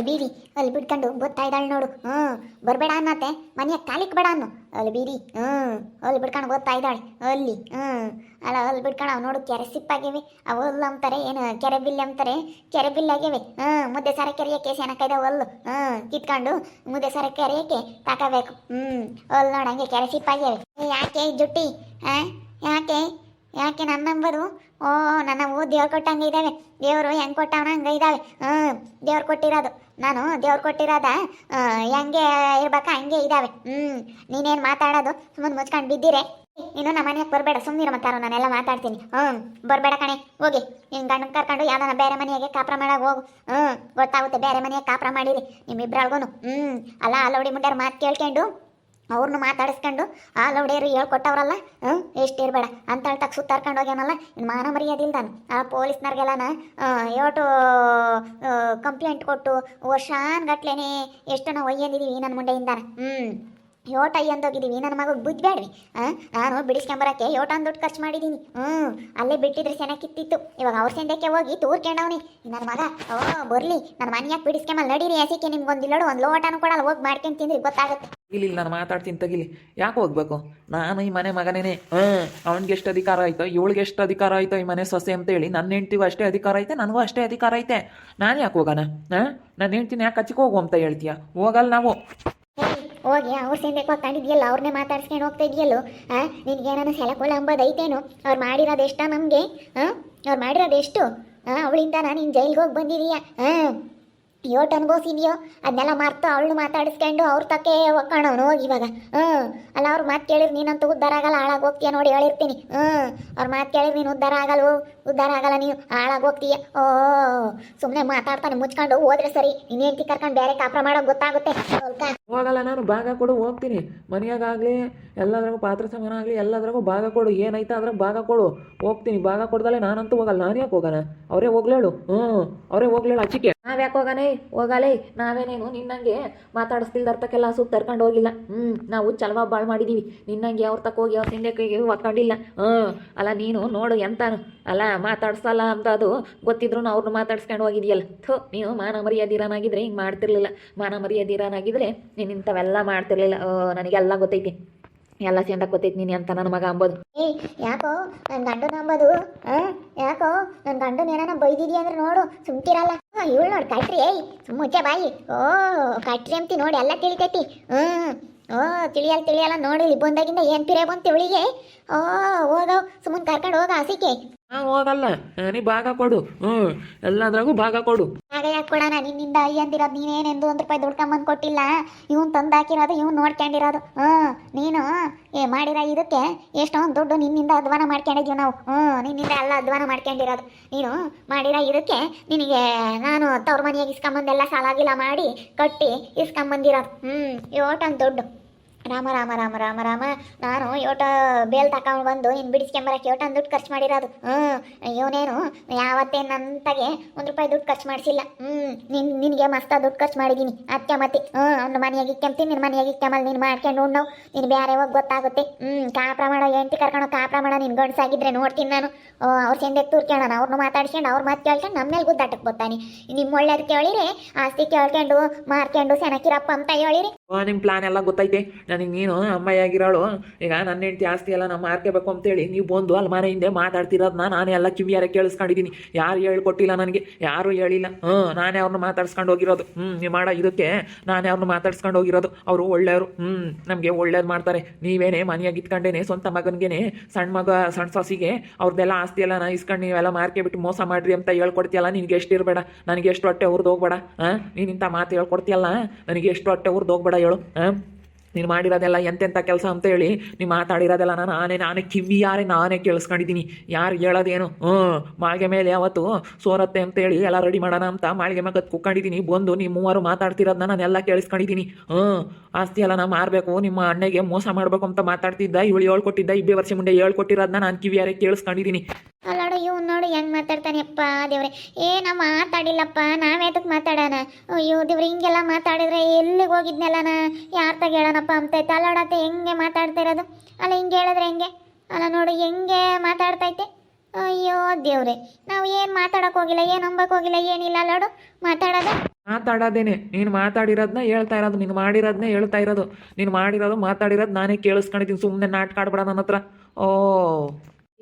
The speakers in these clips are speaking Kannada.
ಅಲ್ಲಿ ಬೀರಿ, ಅಲ್ಲಿ ಬಿಡ್ಕೊಂಡು ಗೊತ್ತಾ ಇದ್ದಾಳೆ ನೋಡು. ಹ್ಞೂ ಬರಬೇಡ ಅನ್ನತ್ತೆ ಮನೆಯ ಕಾಲಿಕ್ ಬೇಡ ಅನ್ನು. ಅಲ್ಲಿ ಬೀರಿ ಹ್ಞೂ ಅಲ್ಲಿ ಬಿಡ್ಕೊಂಡು ಗೊತ್ತಾ ಇದ್ದಾಳೆ ಅಲ್ಲಿ ಹ್ಞೂ ಅಲ್ಲ, ಅಲ್ಲಿ ಬಿಡ್ಕೊಂಡು ಅವು ನೋಡು ಕೆರೆ ಸಿಪ್ಪಾಗಿವೆ ಅವು ಹುಲ್ಲು ಅಂತಾರೆ ಏನು, ಕೆರೆ ಬಿಲ್ಲೆ ಅಂತಾರೆ ಕೆರೆ ಬಿಲ್ಲೆ ಆಗಿವೆ ಹ್ಞೂ ಮುದ್ದೆ ಸಾರ ಕೆರೆಯಕ್ಕೆ ಸೆನಕೈದ ಹುಲ್ಲು. ಹ್ಞೂ ಕಿತ್ಕೊಂಡು ಮುದ್ದೆ ಸಾರ ಕೆರೆಯಕ್ಕೆ ತಾಕಬೇಕು. ಹ್ಞೂ ಹುಲ್ಲು ನೋಡಂಗೆ ಕೆರೆ ಸಿಪ್ಪಾಗಿವೆ ಯಾಕೆ ಜುಟ್ಟಿ, ಹಾಂ? ಯಾಕೆ? ಯಾಕೆ ನನ್ನ ನಂಬರು ಓ ನನ್ನವು ದೇವ್ರು ಕೊಟ್ಟಂಗೆ ಇದ್ದಾವೆ ದೇವರು ಹೆಂಗೆ ಕೊಟ್ಟವನ ಹಂಗೆ ಇದ್ದಾವೆ ಹ್ಞೂ ದೇವ್ರು ಕೊಟ್ಟಿರೋದು. ನಾನು ದೇವ್ರು ಕೊಟ್ಟಿರೋದ ಹೆಂಗೆ ಇರ್ಬೇಕಾ ಹಂಗೆ ಇದ್ದಾವೆ ಹ್ಞೂ ನೀನೇನು ಮಾತಾಡೋದು? ಸುಮ್ಮನೆ ಮುಚ್ಕೊಂಡು ಬಿದ್ದಿರೆ. ನೀನು ನಮ್ಮ ಮನೆಗೆ ಬರಬೇಡ ಸುಮ್ಮನಿರು ಮತ್ತಾರು ನಾನೆಲ್ಲ ಮಾತಾಡ್ತೀನಿ. ಹ್ಞೂ ಬರಬೇಡ ಕಣೆ, ಹೋಗಿ. ನಿನ್ನ ಗಂಡನ ಕರ್ಕೊಂಡು ಯಾವ್ದಾನ ಬೇರೆ ಮನೆಗೆ ಕಾಪ್ರ ಮಾಡಾಗ ಹೋಗು. ಹ್ಞೂ ಗೊತ್ತಾಗುತ್ತೆ, ಬೇರೆ ಮನೆಗೆ ಕಾಪ್ರ ಮಾಡಿರಿ. ನಿಮ್ಮಿಬ್ರಳ್ಗೂ ಹ್ಞೂ ಅಲ್ಲ, ಅಲ್ಲೋಡಿ ಮುಂಡ್ಯಾರ ಮಾತು ಕೇಳ್ಕೊಂಡು ಅವ್ರನ್ನ ಮಾತಾಡಿಸ್ಕೊಂಡು, ಆ ಲೌಡೇರು ಹೇಳ್ಕೊಟ್ಟವ್ರಲ್ಲ ಹ್ಞೂ ಎಷ್ಟು ಇರಬೇಡ. ಅಂತ ಹೇಳ್ತಾಗ ಸುತ್ತಾರ್ಕೊಂಡು ಹೋಗ್ಯಾನಲ್ಲ ಇನ್ನು ಮಾನ ಮರ್ಯಾದಿಲ್ದಾನು. ಆ ಪೊಲೀಸ್ನವ್ರಿಗೆಲ್ಲನ ಏಟು ಕಂಪ್ಲೇಂಟ್ ಕೊಟ್ಟು ವರ್ಷಾನ್ಗಟ್ಲೆನೆ ಎಷ್ಟು ನಾವು ಒಯ್ಯಂದಿದ್ದೀವಿ ನನ್ನ ಮುಂಡೆಯಿಂದಾನ. ಹ್ಞೂ ಯೋಟ ಅಯ್ಯಂದೋಗಿದ್ದೀವಿ ನನ್ನ ಮಗ ಬುದ್ಧಿ ಬೇಡ್ವಿ ಹಾಂ ನಾನು ಬಿಡಿಸ್ಕೊಂಬರಕ್ಕೆ ಯೋಟನ್ ದುಡ್ಡು ಖರ್ಚು ಮಾಡಿದ್ದೀನಿ ಹ್ಞೂ ಅಲ್ಲೇ ಬಿಟ್ಟಿದ್ರೆ ಸೆನಕ್ಕಿತ್ತಿತ್ತು ಇವಾಗ ಅವ್ರ ಸೆಂದಕ್ಕೆ ಹೋಗಿ ತೂರ್ಕೊಂಡವನಿ. ನನ್ನ ಮಗ, ಓ, ಬರಲಿ ನನ್ನ ಮನೆಯಾಗ ಬಿಡಿಸ್ಕೊಂಬಲ್ಲಿ ನಡೀರಿ ಹಸಿಕೆ ನಿಮ್ಗೆ ಒಂದು ಲೋಟನೂ ಕೊಡಲ್ಲ, ಹೋಗಿ ಮಾಡ್ಕೊಂಡು ತಿಂದ್ರಿ, ಗೊತ್ತಾಗುತ್ತೆ. ಇಲ್ಲಿ ನಾನು ಮಾತಾಡ್ತೀನಿ, ತಗಿಲಿ. ಯಾಕೆ ಹೋಗ್ಬೇಕು? ನಾನು ಈ ಮನೆ ಮಗನೇನೆ. ಅವ್ನಿಗೆ ಎಷ್ಟು ಅಧಿಕಾರ ಆಯ್ತೋ, ಇವಳಿಗೆ ಎಷ್ಟು ಅಧಿಕಾರ ಆಯ್ತೋ ಈ ಮನೆ ಸೊಸೆ ಅಂತ ಹೇಳಿ ನನ್ನ ಹೆಂಡ್ತಿಗೂ ಅಷ್ಟೇ ಅಧಿಕಾರ ಐತೆ, ನನಗೂ ಅಷ್ಟೇ ಅಧಿಕಾರ ಐತೆ. ನಾನು ಯಾಕೆ ಹೋಗೋಣ? ಹಾ? ನನ್ನ ಹೆಂಡ್ತಿನ ಯಾಕೆ ಕಚ್ಚಿಗೆ ಹೋಗು ಅಂತ ಹೇಳ್ತೀಯ? ಹೋಗಲ್ಲ ನಾವು. ಹೋಗಿ, ಅವ್ರ ಸೇನೆ ಕಂಡಿದ್ಯಲ್ಲ ಅವ್ರನ್ನೇ ಮಾತಾಡ್ಸ್ಕೊಂಡು ಹೋಗ್ತಾ ಇದೆಯಲ್ಲೋ? ಹಾಂ? ಸೆಲಕೊಳ್ಳ ಸೆಲಕೊಳ ಅಂಬೋದು ಐತೇನು? ಅವ್ರು ಮಾಡಿರೋದು ಎಷ್ಟ ನಮಗೆ? ಹಾ? ಅವ್ರು ಮಾಡಿರೋದು ಎಷ್ಟು? ಅವಳಿಂದ ನಾನು ನೀನು ಜೈಲಿಗೆ ಹೋಗಿ ಬಂದಿದೀಯ. ಹಾಂ? ಯೋಟ್ ಅನುಭವಿಸಿದ್ಯೋ? ಅದನ್ನೆಲ್ಲ ಮರ್ತು ಅವಳು ಮಾತಾಡಿಸ್ಕೊಂಡು ಅವ್ರ ತಕ್ಕೆ ಒಕ್ಕಣವನು ಹೋಗಿ ಇವಾಗ. ಹ್ಞೂ. ಅಲ್ಲ ಅವ್ರ ಮಾತು ಕೇಳಿರಿ ನೀನಂತೂ ಉದ್ಧಾರ ಆಗಲ್ಲ ಹಾಳಾಗಿ ಹೋಗ್ತೀಯ ನೋಡಿ ಹೇಳಿರ್ತೀನಿ. ಹ್ಞೂ. ಅವ್ರ ಮಾತು ಕೇಳಿರಿ ನೀನು ಉದ್ಧಾರ ಆಗಲ್ಲ ಉದ್ಧಾರ ಆಗಲ್ಲ ನೀವು ಹಾಳಾಗಿ ಹೋಗ್ತೀಯ? ಓ ಸುಮ್ಮನೆ ಮಾತಾಡ್ತಾನೆ ಮುಚ್ಕೊಂಡು ಹೋದ್ರೆ ಸರಿ. ನೀನು ಹೆಂಡ್ತಿ ಕರ್ಕೊಂಡು ಬೇರೆ ಕಾಪ್ರ ಮಾಡೋಕೆ ಗೊತ್ತಾಗುತ್ತೆ. ಸ್ವಲ್ಪ ಹೋಗಲ್ಲ ನಾನು ಭಾಗ ಕೊಡು ಹೋಗ್ತೀನಿ. ಮನೆಯಾಗಲಿ ಎಲ್ಲದ್ರಾಗೂ ಪಾತ್ರ ಸಮಾನ ಆಗಲಿ ಎಲ್ಲದ್ರಾಗೂ ಭಾಗ ಕೊಡು. ಏನೈತೆ ಅದ್ರಾಗ ಭಾಗ ಕೊಡು. ಹೋಗ್ತೀನಿ. ಭಾಗ ಕೊಡ್ದಲ್ಲೇ ನಾನಂತೂ ಹೋಗಲ್ಲ. ನಾನು ಯಾಕೆ ಹೋಗೋಣ ಅವರೇ ಹೋಗ್ಲೇಳು. ಹ್ಞೂ. ಅವರೇ ಹೋಗ್ಲೇಳು. ಅಚ್ಚಿಕೆ. ನಾವು ಯಾಕೆ ಹೋಗಾನೆ ಹೋಗಲೇ ನಾವೇನೇನು ನಿನ್ನಂಗೆ ಮಾತಾಡಿಸ್ತಿಲ್ದರ್ತಕ್ಕೆಲ್ಲ ಸುತ್ತ ತರ್ಕೊಂಡು ಹೋಗಿಲ್ಲ ಹ್ಞೂ ನಾವು ಚಲವ ಬಾಳ್ ಮಾಡಿದ್ದೀವಿ ನಿನ್ನಂಗೆ ಅವ್ರ ತಕ್ಕ ಹೋಗಿ ಅವ್ರ ಹಿಂದಕ್ಕೆ ಒಕ್ಕೊಂಡಿಲ್ಲ ಹ್ಞೂ ಅಲ್ಲ ನೀನು ನೋಡು ಎಂತಾನು. ಅಲ್ಲ, ಮಾತಾಡ್ಸಲ್ಲ ಅಂತ ಅದು ಗೊತ್ತಿದ್ರು ಅವ್ರನ್ನ ಮಾತಾಡ್ಸ್ಕೊಂಡು ಹೋಗಿದ್ಯಲ್ಲ. ಥೋ, ನೀನು ಮಾನ ಮರ್ಯಾದಿರಾನಾಗಿದ್ರೆ ಹಿಂಗೆ ಮಾಡ್ತಿರ್ಲಿಲ್ಲ. ಮಾನ ಮರ್ಯಾದಿರಾನಾಗಿದ್ರೆ ನೀನು ಇಂಥವೆಲ್ಲ ಮಾಡ್ತಿರ್ಲಿಲ್ಲ. ನನಗೆಲ್ಲ ಗೊತ್ತೈತಿ. ಎಲ್ಲ ಸೇಂಡ ಗೊತ್ತೈತಿ ನೀನು ಅಂತ ನನ್ನ ಮಗ ಅಂಬೋದು. ಏ, ಯಾಕೋ ನನ್ನ ಗಂಡನ ಹಾ ಯಾಕೋ ನನ್ನ ಗಂಡನ ಏನಾನ ಬೈದಿದ್ಯಾ ಅಂದ್ರೆ ನೋಡು ಸುಮ್ತಿರಲ್ಲ ಇವಳು ನೋಡಿ ಕಟ್ರಿ, ಏಯ್ ಸುಮ್ಮುಚ್ಚೆ ಬಾಯಿ. ಓ, ಕಟ್ರಿ ಅಂತಿ ನೋಡಿ, ಎಲ್ಲ ತಿಳಿತೈತಿ. ಹ್ಞೂ ಓ ತಿಳಿಯಲ್ಲ ತಿಳಿಯಲ್ಲ ನೋಡಿ, ಇಲ್ಲಿ ಬಂದಾಗಿಂದ ಏನು ಪಿರೇ ಬಂತು ಇವಳಿಗೆ? ಓ ಹೋಗೋ ಸುಮ್ಮನೆ ಕರ್ಕೊಂಡು ಹೋಗ ಹಸಿಕೆ ಹಾಂ, ಹೋಗಲ್ಲ. ನೀ ಭಾಗ ಕೊಡು. ಹ್ಞೂ, ಎಲ್ಲದ್ರಾಗೂ ಭಾಗ ಕೊಡು. ಆಗ ಯಾಕೆ ಕೊಡೋಣ? ನಿನ್ನಿಂದ ನೀನೇನೆಂದು ಒಂದು ರೂಪಾಯಿ ದುಡ್ಕೊಂಬಂದು ಕೊಟ್ಟಿಲ್ಲ. ಇವನ್ ತಂದ್ ಹಾಕಿರೋದು ಇವ್ನು ನೋಡ್ಕೊಂಡಿರೋದು. ಹ್ಮ್ ನೀನು, ಏ, ಮಾಡಿರೋ ಇದಕ್ಕೆ ಎಷ್ಟೊಂದು ದುಡ್ಡು ನಿನ್ನಿಂದ ಅಧ್ವಾನ ಮಾಡ್ಕೊಂಡಿದ್ದೀವಿ ನಾವು. ಹ್ಮ್ ನಿನ್ನಿಂದ ಎಲ್ಲ ಅಧ್ವಾನ ಮಾಡ್ಕೊಂಡಿರೋದು. ನೀನು ಮಾಡಿರೋ ಇದಕ್ಕೆ ನಿನಗೆ ನಾನು ತವ್ರ ಮನೆಯಾಗ ಇಸ್ಕೊಂಬಂದೆಲ್ಲ ಸಾಲಾಗಿಲ್ಲ ಮಾಡಿ ಕಟ್ಟಿ ಇಸ್ಕೊಂಬಂದಿರೋದು. ಹ್ಞೂ ಯೋಟೊಂದು ದುಡ್ಡು. ರಾಮ ರಾಮ ರಾಮ ರಾಮ ರಾಮ. ನಾನು ಯೋಟ ಬೇಲ್ ತಕೊಂಡು ಬಂದು ನೀನು ಬಿಡಿಸ್ಕೊಂಬರಕ್ಕೆ ಯೋಟ ದುಡ್ಡು ಖರ್ಚು ಮಾಡಿರೋದು. ಹ್ಞೂ ಇವನೇನು ಯಾವತ್ತೇ ನಂತಾಗೆ ಒಂದು ರೂಪಾಯಿ ದುಡ್ಡು ಖರ್ಚು ಮಾಡಿಸಿಲ್ಲ. ಹ್ಞೂ ನಿನ್, ನಿನಗೆ ಮಸ್ತ ದುಡ್ಡು ಖರ್ಚು ಮಾಡಿದ್ದೀನಿ ಅದಕ್ಕೆ ಮತ್ತೆ ಹ್ಞೂ ಮನೆಯಾಗಿ ಇಕ್ಕೆಂತೀನಿ ನಿನ್ನ ಮನೆಯಾಗಿ ಇಕ್ಕೆಮಲ್ಲಿ ನೀನು ಮಾಡ್ಕೊಂಡು ಉಣ್ಣವು ನೀನು ಬೇರೆ ಹೋಗಿ ಗೊತ್ತಾಗುತ್ತೆ. ಹ್ಞೂ ಕಾ ಪ್ರಮಾಣ ಎಂಟಿ ಕರ್ಕೊಂಡು ಕಾ ಪ್ರಮಾಣ ನಿನ್ ಗಂಡಸಾಗಿದ್ರೆ ನೋಡ್ತೀನಿ ನಾನು. ಅವ್ರ ಚೆಂದ ತೂರ್ಕೊಳ್ಳೋಣ ಅವ್ರನ್ನ ಮಾತಾಡ್ಸ್ಕೊಂಡು ಅವ್ರ ಮಾತು ಕೇಳ್ಕೊಂಡು ನಮ್ಮ ಮೇಲೆ ಗುದ್ದಾಟಕ್ಕೆ ಬರ್ತಾನೆ ನಿಮ್ಮ ಒಳ್ಳೇದು ಕೇಳಿರಿ ಆಸ್ತಿ ಕೇಳ್ಕೊಂಡು, ಮಾರ್ಕೊಂಡು, ಸೆಣಕಿರಪ್ಪ ಅಂತ ಹೇಳಿರಿ. ನಿಮ್ಮ ಪ್ಲಾನ್ ಎಲ್ಲ ಗೊತ್ತೈತೆ. ನನಗೆ ನೀನು ಆಗಿರೋಳು. ಈಗ ನನ್ನ ಹೆಂಡತಿ ಆಸ್ತಿ ಎಲ್ಲ ನಮ್ಮ ಮಾರ್ಕೋಬೇಕು ಅಂತೇಳಿ ನೀವು ಬಂದು ಅಲ್ಲಿ ಮನೆ ಹಿಂದೆ ಮಾತಾಡ್ತಿರೋದನ್ನ ನಾನೇ ಎಲ್ಲ ಕಿವಿಯಾರ ಕೇಳಿಸ್ಕೊಂಡಿದ್ದೀನಿ ಯಾರು ಹೇಳ್ಕೊಟ್ಟಿಲ್ಲ ನನಗೆ, ಯಾರು ಹೇಳಿಲ್ಲ. ಹ್ಞೂ ನಾನೇ ಅವ್ರನ್ನ ಮಾತಾಡ್ಸ್ಕೊಂಡು ಹೋಗಿರೋದು. ಹ್ಞೂ ನೀವು ಮಾಡೋ ಇದಕ್ಕೆ ನಾನೇ ಅವ್ರನ್ನ ಮಾತಾಡ್ಸ್ಕೊಂಡು ಹೋಗಿರೋದು. ಅವರು ಒಳ್ಳೆಯವರು. ಹ್ಞೂ ನಮಗೆ ಒಳ್ಳೇದು ಮಾಡ್ತಾರೆ. ನೀವೇನೇ ಮನೆಯಾಗಿ ಇಟ್ಕೊಂಡೇನೆ ಸ್ವಂತ ಮಗನಿಗೇನೆ ಸಣ್ಣ ಮಗ ಸಣ್ಣ ಸೊಸಿಗೆ ಅವ್ರದ್ದೆಲ್ಲ ಆಸ್ತಿ ಎಲ್ಲ ನಾ ಇಸ್ಕೊಂಡು ನೀವೆಲ್ಲ ಮಾರ್ಕೆ ಬಿಟ್ಟು ಮೋಸ ಮಾಡ್ರಿ ಅಂತ ಹೇಳ್ಕೊಡ್ತೀಯಲ್ಲ, ನಿನಗೆ ಎಷ್ಟು ಇರಬೇಡ. ನನಗೆ ಎಷ್ಟು ಹೊಟ್ಟೆ ಅವ್ರದ್ದು ಹೋಗ್ಬೇಡ ಹಾಂ, ನೀನು ಇಂಥ ಮಾತು ಹೇಳ್ಕೊಡ್ತೀಯಲ್ಲ, ನನಗೆ ಎಷ್ಟು ಹೊಟ್ಟೆ ಅವ್ರದ್ದು ಹೋಗ್ಬೇಡ ಹೇಳು. ನೀನು ಮಾಡಿರೋದೆಲ್ಲ ಎಂತೆಂಥ ಕೆಲಸ ಅಂತ ಹೇಳಿ ನೀವು ಮಾತಾಡಿರೋದೆಲ್ಲ ನಾನು, ನಾನೇ ನಾನೇ ಕಿವಿಯಾರೆ ನಾನೇ ಕೇಳಿಸ್ಕೊಂಡಿದ್ದೀನಿ. ಯಾರು ಹೇಳೋದೇನು? ಹ್ಞೂ, ಮಾಳಿಗೆ ಮೇಲೆ ಯಾವತ್ತು ಸೋರತ್ತೆ ಅಂತೇಳಿ ಎಲ್ಲ ರೆಡಿ ಮಾಡೋಣ ಅಂತ ಮಾಳಿಗೆ ಮಗತ್ ಕುಕ್ಕೊಂಡಿದ್ದೀನಿ ಬಂದು ನೀವು ಮೂವರು ಮಾತಾಡ್ತಿರೋದನ್ನ ನಾನೆಲ್ಲ ಕೇಳಿಸ್ಕೊಂಡಿದ್ದೀನಿ. ಹ್ಞೂ, ಆಸ್ತಿ ಎಲ್ಲ ನಾನು ಮಾರಬೇಕು, ನಿಮ್ಮ ಅಣ್ಣಗೆ ಮೋಸ ಮಾಡಬೇಕು ಅಂತ ಮಾತಾಡ್ತಿದ್ದ, ಇವಳು ಹೇಳ್ಕೊಟ್ಟಿದ್ದ, ಇಬ್ಬೇ ವರ್ಷ ಮುಂದೆ ಹೇಳ್ಕೊಟ್ಟಿರೋದನ್ನ ನಾನು ಕಿವಿಯಾರೆ ಕೇಳಿಸ್ಕೊಂಡಿದ್ದೀನಿ. ಇವ್ನು ನೋಡು, ಹೆಂಗ್ ಮಾತಾಡ್ತಾನೆಪ್ಪ ದೇವ್ರೆ. ಏ ನಾ ಮಾತಾಡಿಲ್ಲಪ್ಪ ನಾವೇದಕ್ಕೆ ಮಾತಾಡೋಣ? ಅಯ್ಯೋ, ದೇವ್ರೆ, ಹಿಂಗೆಲ್ಲ ಮಾತಾಡಿದ್ರೆ ಎಲ್ಲಿಗೆ ನಾ? ಯಾರ ತಗ ಹೇಳೋಣಪ್ಪ ಅಂತೈತೆ ಅಲ್ಲಾಡತ್ತೆ ಹೆಂಗೆ ಮಾತಾಡ್ತಾ ಇರೋದು? ಅಲ್ಲ, ಹಿಂಗೆ ಹೇಳಿದ್ರೆ ಹೆಂಗೆ? ಅಲ್ಲ, ನೋಡು, ಹೆಂಗೆ ಮಾತಾಡ್ತೈತೆ ಅಯ್ಯೋ, ದೇವ್ರೆ, ನಾವು ಏನು ಮಾತಾಡಕ್ ಹೋಗಿಲ್ಲ, ಏನು ಅಂಬಕ್ ಹೋಗಿಲ್ಲ, ಏನಿಲ್ಲ ಅಲ್ಲಾಡು ಮಾತಾಡೋದು? ಮಾತಾಡೋದೇನೆ. ನೀನು ಮಾತಾಡಿರೋದನ್ನ ಹೇಳ್ತಾ ಇರೋದು, ನೀನು ಮಾಡಿರೋದ್ನ ಹೇಳ್ತಾ ಇರೋದು. ನೀನು ಮಾಡಿರೋದು, ಮಾತಾಡಿರೋದು ನಾನೇ ಕೇಳಿಸ್ಕೊಂಡಿದ್ದೀನಿ. ಸುಮ್ಮನೆ ನಾಟಕ ನನ್ನ ಹತ್ರ. ಓ.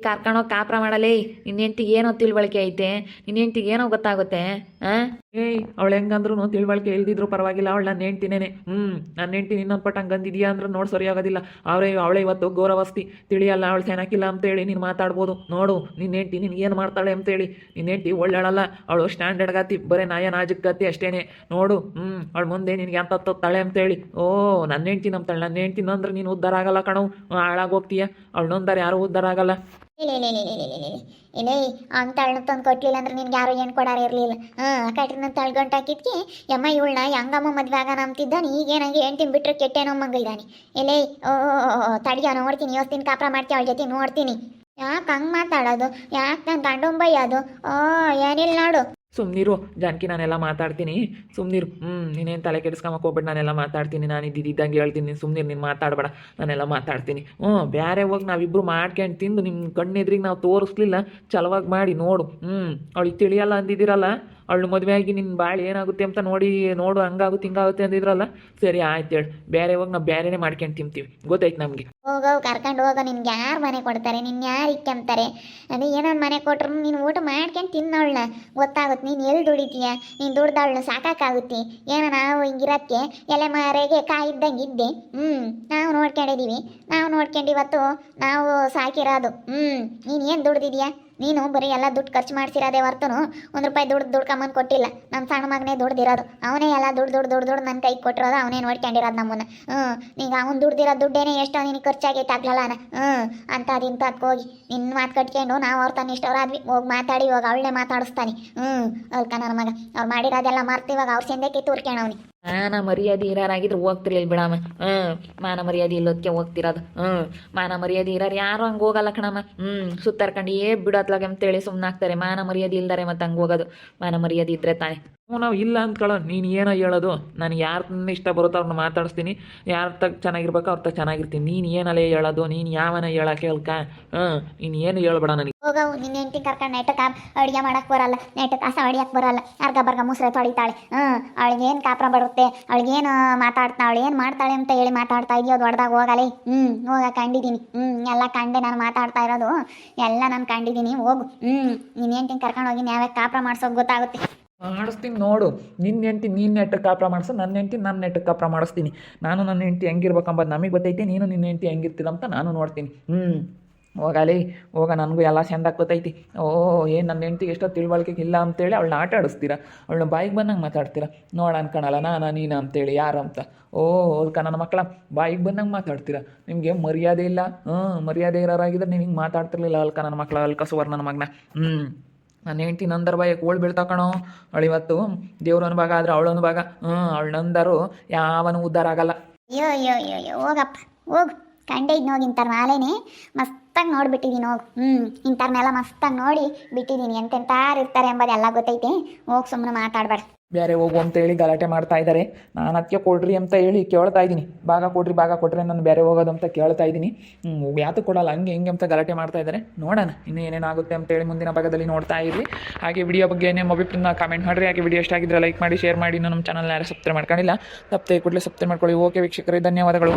ಕರ್ಕೊಂಡೋಗಿ ಕಾಪ್ರ ಮಾಡಲೇ ನಿನ್ನ ಹೆಂಡ್ತಿಗೆ ಏನೋ ತಿಳುವಳಿಕೆ ಐತೆ ನಿನ್ನ ಹೆಂಡ್ತಿಗೆ ಏನೋ ಗೊತ್ತಾಗುತ್ತೆ ಹಾಂ ಏಯ್, ಅವಳು ಹೆಂಗಂದ್ರು ತಿಳುವಳಿಕೆ ಇಲ್ದಿದ್ರು ಪರವಾಗಿಲ್ಲ ಅವಳು ನನ್ನ ಹೆಂಡ್ತಿನೇನೆ. ಹ್ಞೂ ನನ್ನ ಹೆಂಡ್ತಿ ಪಟ್ಟು ಹಂಗೆ ಅಂದಿದ್ಯಾ ಅಂದ್ರೆ ನೋಡಿ ಸರಿ ಆಗೋದಿಲ್ಲ ಅವರೇ, ಅವಳೇ ಇವತ್ತು ಗೌರವಸ್ತಿ ತಿಳಿಯಲ್ಲ, ಅವಳು ಚೆನ್ನಾಗಿಲ್ಲ ಅಂತೇಳಿ ನೀನು ಮಾತಾಡ್ಬೋದು. ನೋಡು ನಿನ್ನ ಹೆಂಡ್ತಿ ನಿನ್ಗೆ ಏನು ಮಾಡ್ತಾಳೆ ಅಂತೇಳಿ ನಿನ್ನ ಹೆಂಡ್ತಿ ಒಳ್ಳೆಳಲ್ಲ, ಅವಳು ಸ್ಟ್ಯಾಂಡರ್ಡ್ ಗಾತಿ, ಬರೀ ನಾಯ ನಾಜಕ್ ಗತಿ ಅಷ್ಟೇನೆ. ನೋಡು ಹ್ಞೂ ಅವಳು ಮುಂದೆ ನಿನಗೆ ಅಂತ ತಳೆ ಅಂತೇಳಿ ಓ ನನ್ನ ಹೆಂಡ್ತಿ ನಂಬ್ತಾಳೆ. ನನ್ನ ಹೆಂಡ್ತಿ ಅಂದ್ರೆ ನೀನು ಉದ್ದಾರ ಆಗಲ್ಲ ಕಣವು ಹಾಳಾಗೋಗ್ತೀಯ ಅವಳು ನೊಂದಾರೆ ಯಾರು ಉದ್ದಾರ ಆಗಲ್ಲ. ಇಲ್ಲ ಇಲ್ಲ ಇಲ್ಲ ಇಲ್ಲ ಅವ್ನು ತಳ್ನ ತಂದು ಕೊಟ್ಲಿಲ್ಲ ಅಂದ್ರೆ ನಿನ್ಗೆ ಯಾರು ಏನು ಕೊಡಾರ ಇರಲಿಲ್ಲ ಹಾಂ ಕಟ್ರಿನ ತಳ್ಗಂಟು ಹಾಕಿದ್ಕೆ ಯಮ್ಮ ಇವಳನ್ನ ಹೆಂಗಮ್ಮ ಮದ್ವೆ ಅಂತಿದ್ದಾನೆ ನಂಬ್ತಿದ್ದಾನೆ ಈಗೇನಾಗಿ ಹೆಂಡ್ತಿ ಬಿಟ್ಟರೆ ಕೆಟ್ಟೇನೋ ಮಂಗ ಇದ್ದಾನೆ ಎಲೇ ಓ ತಡಿಯ ನೋಡ್ತೀನಿ ಇವತ್ತಿನ ಕಾಪ್ರ ಮಾಡ್ತೀವಿ ಅವಳ ಜೊತೆ ನೋಡ್ತೀನಿ ಯಾಕೆ ಹಂಗೆ ಮಾತಾಡೋದು ಯಾಕೆ ನನ್ನ ಗಂಡಂಬಯ್ಯೋದು ಓ ಏನಿಲ್ಲ ನೋಡು ಸುಮ್ನಿರು, ಜಾನಕಿ ನಾನೆಲ್ಲ ಮಾತಾಡ್ತೀನಿ. ಸುಮ್ನಿರು ಹ್ಞೂ ನೀನೇನು ತಲೆ ಕೆಡಿಸ್ಕೊಂಬಕ್ಕೆ ಹೋಗ್ಬಿಟ್ಟು ನಾನೆಲ್ಲ ಮಾತಾಡ್ತೀನಿ. ನಾನು ಇದ್ದಿದ್ದಂಗೆ ಹೇಳ್ತೀನಿ. ನೀನು ಸುಮ್ನಿರು, ನೀನು ಮಾತಾಡಬೇಡ, ನಾನೆಲ್ಲ ಮಾತಾಡ್ತೀನಿ. ಹ್ಞೂ ಬೇರೆ ಹೋಗಿ ನಾವಿಬ್ಬರು ಮಾಡ್ಕೊಂಡು ತಿಂದು ನಿಮ್ಮ ಕಣ್ಣೆದ್ರಿಗೆ ನಾವು ತೋರಿಸ್ಲಿಲ್ಲ ಚಲವಾಗಿ ಮಾಡಿ ನೋಡು. ಹ್ಞೂ ಅವಳಿಗೆ ತಿಳಿಯಲ್ಲ ಅಂದಿದ್ದೀರಲ್ಲ? ಅವಳು ಮದುವೆ ಆಗಿ ನಿನ್ನ ಬಾಳು ಏನಾಗುತ್ತೆ ಅಂತ ನೋಡಿ, ನೋಡು, ಹಂಗಾಗುತ್ತೆ, ಹಿಂಗಾಗುತ್ತೆ ಅಂದಿದ್ರಲ್ಲ? ಸರಿ, ಆಯ್ತು ಹೇಳಿ. ಬೇರೆ ಹೋಗಿ ನಾವು ಬೇರೆನೇ ಮಾಡ್ಕೊಂಡು ತಿಂತೀವಿ. ಗೊತ್ತಾಯ್ತು ನಮಗೆ? ಹೋಗೋ, ಕರ್ಕೊಂಡು ಹೋಗೋ, ನಿನ್ಗೆ ಯಾರು ಮನೆ ಕೊಡ್ತಾರೆ? ನಿನ್ನ ಯಾರು ಇಕ್ಕಂತಾರೆ ಅದೇ ಏನೊಂದು ಮನೆ ಕೊಟ್ರು ನೀನು ಊಟ ಮಾಡ್ಕೊಂಡು ತಿನ್ನೋಳ್ನ. ಗೊತ್ತಾಗುತ್ತೆ, ನೀನು ಎಲ್ಲಿ ದುಡಿತೀಯ? ನೀನು ದುಡ್ದವಳನ್ನ ಸಾಕಾಗುತ್ತೆ ಏನೋ ನಾವು ಹಿಂಗಿರೋಕ್ಕೆ ಎಲೆ ಮರೆಗೆ ಕಾಯಿದ್ದಂಗೆ ಇದ್ದೆ ಹ್ಞೂ ನಾವು ನೋಡ್ಕೊಂಡಿದ್ದೀವಿ ನಾವು ನೋಡ್ಕೊಂಡು ಇವತ್ತು ನಾವು ಸಾಕಿರೋದು. ಹ್ಞೂ ನೀನು ಏನು ದುಡ್ದಿದ್ಯಾ? ನೀನು ಬರೀ ಎಲ್ಲ ದುಡ್ಡು ಖರ್ಚು ಮಾಡ್ಸಿರೋದೇ ಹೊರ್ತನು ಒಂದು ರೂಪಾಯಿ ದುಡ್ಡು ದುಡ್ಕೊಂಬಂದು ಕೊಟ್ಟಿಲ್ಲ. ನಮ್ಮ ಸಣ್ಣ ಮಗನೇ ದುಡ್ದಿರೋದು. ಅವನೇ ಎಲ್ಲ ದುಡ್ಡು ದುಡ್ಡು ದುಡ್ಡು ದುಡ್ಡು ನನ್ನ ಕೈಗೆ ಕೊಟ್ಟಿರೋದು, ಅವನೇ ನೋಡ್ಕೊಂಡಿರೋದು ನಮ್ಮನ್ನ. ಹ್ಞೂ ಈಗ ಅವ್ನು ದುಡ್ದಿರೋ ದುಡ್ಡೇನೆ ಎಷ್ಟೋ ನಿನಗೆ ಖರ್ಚಾಗೈತೆ ಆಗ್ಲಲ್ಲ ಹ್ಞೂ ಅಂತ ಅದಿಂತ ಹೋಗಿ ನಿನ್ನ ಮಾತು ಕಟ್ಕೊಂಡು ನಾವು ಅವ್ರ ತನ್ನ ಇಷ್ಟವ್ರಾದ್ವಿ ಹೋಗಿ ಮಾತಾಡಿ, ಇವಾಗ ಅವಳನ್ನೇ ಮಾತಾಡಿಸ್ತಾನೆ. ಹ್ಞೂ ಅಲ್ಕ ನನ್ನ ಮಗ. ಅವ್ರು ಮಾಡಿರೋದೆಲ್ಲ ಮರ್ತು, ಇವಾಗ ಅವ್ರ ಸಂದಕ್ಕೆ ತೂರ್ಕೊಂಡವ್ನಿ ಮಾನ ಮರ್ಯಾದೆ ಇರೋರಾಗಿದ್ರೆ ಹೋಗ್ತಿರ್ಲಿಲ್ಲ ಬಿಡಮ್ಮ. ಹ್ಞೂ ಮಾನ ಮರ್ಯಾದೆ ಇಲ್ಲೋದಕ್ಕೆ ಹೋಗ್ತಿರೋದು. ಹ್ಞೂ ಮಾನ ಮರ್ಯಾದೆ ಇರೋರು ಯಾರು ಹಂಗೆ ಹೋಗಲ್ಲ ಕಣಮ್ಮ. ಹ್ಞೂ ಸುತ್ತಾರ್ಕೊಂಡು ಏ ಬಿಡತ್ಲಾಗ ಅಂತೇಳಿ ಸುಮ್ಮನಾಗ್ತಾರೆ ಮಾನ ಮರ್ಯಾದೆ ಇಲ್ದಾರೆ ಮತ್ತೆ ಹಂಗೆ ಹೋಗೋದು. ಮಾನ ಮರ್ಯಾದೆ ಇದ್ರೆ ತಾನೆ. ಹ್ಞೂ, ನಾವು ಇಲ್ಲ ಅಂದ್ಕೊಳ್ಳೋ ನೀನು ಏನೋ ಹೇಳೋದು. ನಾನು ಯಾರನ್ನ ಇಷ್ಟ ಬರುತ್ತೋ ಅವ್ರನ್ನ ಮಾತಾಡಿಸ್ತೀನಿ. ಯಾರ ತಗ ಚೆನ್ನಾಗಿರ್ಬೇಕೋ ಅವ್ರ ತಗ ಚೆನ್ನಾಗಿರ್ತೀನಿ. ನೀನು ಏನಲ್ಲೇ ಹೇಳೋದು, ನೀನು ಯಾವನ ಹೇಳೋಕೆ ಹೇಳ್ಕ. ಹ್ಞೂ ನೀನು ಏನು ಹೇಳ್ಬೇಡ ನನಗೆ. ಹೋಗವು ನಿನ್ನ ಹೆಂಡತಿ ಕರ್ಕೊಂಡು ನೈಟಕ್ಕೆ ಅಡುಗೆ ಮಾಡಕ್ಕೆ ಬರಲ್ಲ. ನೈಟಕ್ಕೆ ಕಸ ಹೊಡಿಯಕ್ಕೆ ಬರಲ್ಲ. ಅರ್ಗ ಬರ್ಗ ಮುಸ್ರೆ ತೊಳಿತಾಳೆ. ಹ್ಞೂ ಅವಳಿಗೇನು ಕಾಪ್ರ ಬರುತ್ತೆ? ಅವಳಿಗೇನು ಮಾತಾಡ್ತಾ ಅವಳು ಏನು ಮಾಡ್ತಾಳೆ ಅಂತ ಹೇಳಿ ಮಾತಾಡ್ತಾ ಇದೆಯೋ ದೊಡ್ಡದಾಗ ಹೋಗಲಿ? ಹ್ಞೂ, ಹೋಗ ಕಂಡಿದ್ದೀನಿ ಹ್ಞೂ, ಎಲ್ಲ ಕಂಡೆ ನಾನು ಮಾತಾಡ್ತಾ ಇರೋದು. ಎಲ್ಲ ನಾನು ಕಂಡಿದ್ದೀನಿ ಹೋಗು. ಹ್ಞೂ, ನಿನ್ನ ಹೆಂಡತಿನ ಕರ್ಕೊಂಡು ಹೋಗಿ ನಾವೇ ಕಾಪ್ರ ಮಾಡ್ಸೋಕೆ ಗೊತ್ತಾಗುತ್ತೆ. ಮಾಡಿಸ್ತೀನಿ ನೋಡು. ನಿನ್ನ ಹೆಂಡ್ತಿ ನೀನು ನೆಟ್ಟಕ್ಕೆ ಕಾಪ್ರ ಮಾಡಿಸು, ನನ್ನ ಹೆಂಡ್ತಿ ನನ್ನ ನೆಟ್ಟಕ್ಕೆ ಕಾಪ್ರ ಮಾಡಿಸ್ತೀನಿ. ನಾನು ನನ್ನ ಹೆಂಡ್ತಿ ಹೆಂಗಿರ್ಬೇಕಂಬ ನಮಗೆ ಗೊತ್ತೈತೆ, ನೀನು ನಿನ್ನ ಹೆಂಡ್ತಿ ಹೆಂಗಿರ್ತೀರ ಅಂತ ನಾನು ನೋಡ್ತೀನಿ. ಹ್ಞೂ. ಹೋಗಲಿ ಹೋಗ, ನನಗೂ ಎಲ್ಲ ಚೆಂದ ಗೊತ್ತೈತಿ. ಓ, ಏನು ನನ್ನ ಹೆಂಡ್ತಿಗೆ ಎಷ್ಟೋ ತಿಳುವಳಿಕೆ ಇಲ್ಲ ಅಂತೇಳಿ ಅವಳನ್ನ ಆಟ ಆಡಿಸ್ತೀರ? ಅವಳನ್ನ ಬಾಯಿಗೆ ಬಂದಂಗೆ ಮಾತಾಡ್ತೀರ? ನೋಡ ಅನ್ಕೊಳಲ್ಲ ನಾನು ನೀನು ಅಂತೇಳಿ, ಯಾರು ಅಂತ? ಓ ಅದ್ಕ ನನ್ನ ಮಕ್ಕಳ ಬಾಯಿಗೆ ಬಂದಂಗೆ ಮಾತಾಡ್ತೀರ? ನಿಮಗೆ ಮರ್ಯಾದೆ ಇಲ್ಲ? ಹ್ಞೂ ಮರ್ಯಾದೆ ಇರೋರಾಗಿದ್ರೆ ನೀವು ಹಿಂಗೆ ಮಾತಾಡ್ತಿರ್ಲಿಲ್ಲ ಅಲ್ಕ ನನ್ನ ಮಕ್ಕಳ ಅಲ್ಕ ಸುವರ್ ನನ್ನ ಮಗನ. ಹ್ಞೂ ನನ್ನ ಹೆಂಡ್ತಿ ನಂದರ ಬಾಯಕ್ಕೆ ಓಳ್ ಬೀಳ್ತಾ ಕಣೋ ಅವಳಿವತ್ತು ದೇವ್ರನ ಭಾಗ ಆದರೆ ಅವಳೊಂದು ಭಾಗ ಹ್ಞೂ ಅವಳು ನಂದರು ಯಾವನು ಉದ್ಧಾರ ಆಗಲ್ಲ. ಅಯ್ಯೋ ಅಯ್ಯೋ ಅಯ್ಯೋ, ಹೋಗಪ್ಪ, ಹೋಗು. ಕಂಡೆ ಇದ್ದು ಹೋಗಿ ಇಂಥವ್ರ ಮಾಲೆನೇ ಮಸ್ತಾಗಿ ನೋಡಿಬಿಟ್ಟಿದ್ದೀನಿ ಹೋಗಿ. ಹ್ಞೂ ಇಂಥವ್ರನ್ನೆಲ್ಲ ಮಸ್ತಾಗಿ ನೋಡಿ ಬಿಟ್ಟಿದ್ದೀನಿ ಎಂತೆಂತಾರು ಇರ್ತಾರೆ ಎಂಬುದೆಲ್ಲ ಗೊತ್ತೈತೆ. ಹೋಗಿ ಸುಮ್ಮನೆ ಮಾತಾಡಬೇಡ. ಬೇರೆ ಹೋಗು ಅಂತೇಳಿ ಗಲಾಟೆ ಮಾಡ್ತಾ ಇದ್ದಾರೆ ನಾನು ಅದಕ್ಕೆ ಕೊಡ್ರಿ ಅಂತ ಹೇಳಿ ಕೇಳ್ತಾ ಇದ್ದೀನಿ. ಭಾಗ ಕೊಡ್ರಿ, ಭಾಗ ಕೊಟ್ಟರೆ ನಾನು ಬೇರೆ ಹೋಗೋದು ಅಂತ ಕೇಳ್ತಾ ಇದ್ದೀನಿ. ಯಾತು ಕೊಡಲ್ಲ, ಹಂಗೆ ಹಿಂಗೆ ಅಂತ ಗಲಾಟೆ ಮಾಡ್ತಾ ಇದ್ದಾರೆ ನೋಡೋಣ, ಇನ್ನೂ ಏನೇನಾಗುತ್ತೆ ಅಂತೇಳಿ ಮುಂದಿನ ಭಾಗದಲ್ಲಿ ನೋಡ್ತಾ ಇರಲಿ ಹಾಗೆ ವಿಡಿಯೋ ಬಗ್ಗೆ ನಿಮ್ಮ ಅಭಿಪ್ರಾಯ ಕಾಮೆಂಟ್ ಮಾಡಿರಿ. ಹಾಗೆ ವಿಡಿಯೋ ಇಷ್ಟ ಆಗಿದ್ರೆ ಲೈಕ್ ಮಾಡಿ ಶೇರ್ ಮಾಡಿ. ನಮ್ಮ ಚಾನಲ್ನ ಯಾರು ಸಬ್ಸ್ಕ್ರೈಬ್ ಮಾಡ್ಕೊಂಡಿಲ್ಲ, ತಪ್ಪದೆ ಕೂಡಲೇ ಸಬ್ಸ್ಕ್ರೈಬ್ ಮಾಡ್ಕೊಳ್ಳಿ. ಓಕೆ ವೀಕ್ಷಕರೇ, ಧನ್ಯವಾದಗಳು.